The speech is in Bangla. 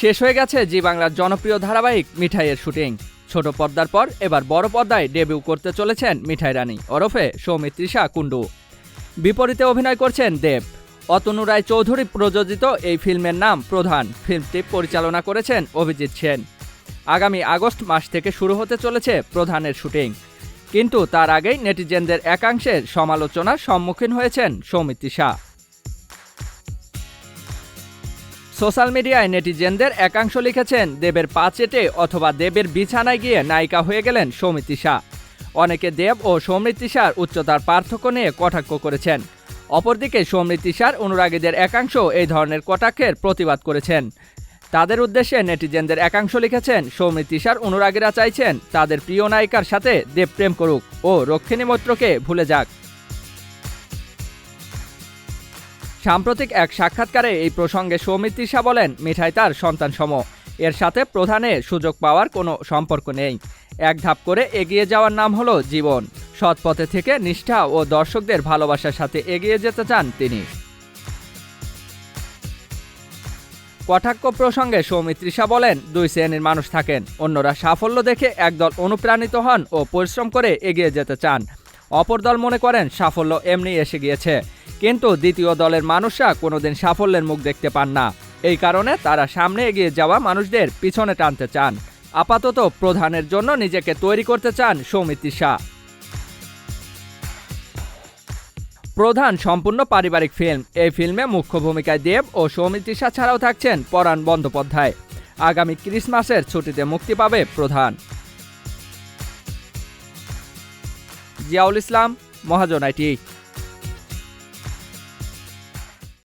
শেষ হয়ে গেছে জি বাংলার জনপ্রিয় ধারাবাহিক মিঠাইয়ের শুটিং। ছোট পর্দার পর এবার বড় পর্দায় ডেবিউ করতে চলেছেন মিঠাই রানী, ওরফে সৌমিত্রিষা কুণ্ডু। বিপরীতে অভিনয় করছেন দেব। অতনু রায় চৌধুরী প্রযোজিত এই ফিল্মের নাম প্রধান। ফিল্মটি পরিচালনা করেছেন অভিজিৎ সেন। আগামী আগস্ট মাস থেকে শুরু হতে চলেছে প্রধানের শুটিং। কিন্তু তার আগেই নেটিজেনদের একাংশের সমালোচনার সম্মুখীন হয়েছেন সৌমিত্রিষা সোশ্যাল মিডিয়ায় নেটিজেনদের একাংশ লিখেছেন, দেবের পা চেটে অথবা দেবের বিছানায় গিয়ে নায়িকা হয়ে গেলেন সৌমিত্রিষা অনেকে দেব ও সৌমিত্রিষার উচ্চতার পার্থক্য নিয়ে কটাক্ষ করেছেন। অপরদিকে সৌমিত্রিষার অনুরাগীদের একাংশ এই ধরনের কটাক্ষের প্রতিবাদ করেছেন। তাদের উদ্দেশ্যে নেটিজেনদের একাংশ লিখেছেন সৌমিত্রিষার অনুরাগীরা চাইছেন তাদের প্রিয় নায়িকার সাথে দেব প্রেম করুক ও রক্ষিণী মৈত্রকে ভুলে যাক। সাম্প্রতিক এক সাক্ষাৎকারে এই প্রসঙ্গে সৌমিত্রিষা বলেন, মিঠাই তার সন্তান সম। এর সাথে প্রধানে সুযোগ পাওয়ার কোনো সম্পর্ক নেই। এক ধাপ করে এগিয়ে যাওয়ার নাম হলো জীবন। সৎ পথে থেকে নিষ্ঠা ও দর্শকদের ভালোবাসার সাথে এগিয়ে যেতে চান তিনি। কটাক্ষ প্রসঙ্গে সৌমিত্রিষা বলেন, দুই শ্রেণির মানুষ থাকেন। অন্যরা সাফল্য দেখে একদল অনুপ্রাণিত হন ও পরিশ্রম করে এগিয়ে যেতে চান। অপর দল মনে করেন, সাফল্য এমনি এসে গিয়েছে। কিন্তু দ্বিতীয় দলের মানুষরা কোনোদিন সাফল্যের মুখ দেখতে পান না। এই কারণে তারা সামনে এগিয়ে যাওয়া মানুষদের পিছনে টানতে চান। আপাতত প্রধানের জন্য নিজেকে তৈরি করতে চান সৌমিত্রী শাহ। প্রধান সম্পূর্ণ পারিবারিক ফিল্ম। এই ফিল্মে মুখ্য ভূমিকায় দেব ও সৌমিত্রিষা ছাড়াও থাকছেন পরাণ বন্দ্যোপাধ্যায়। আগামী ক্রিসমাসের ছুটিতে মুক্তি পাবে প্রধান। জিয়াউল ইসলাম, মহাজন আইটি।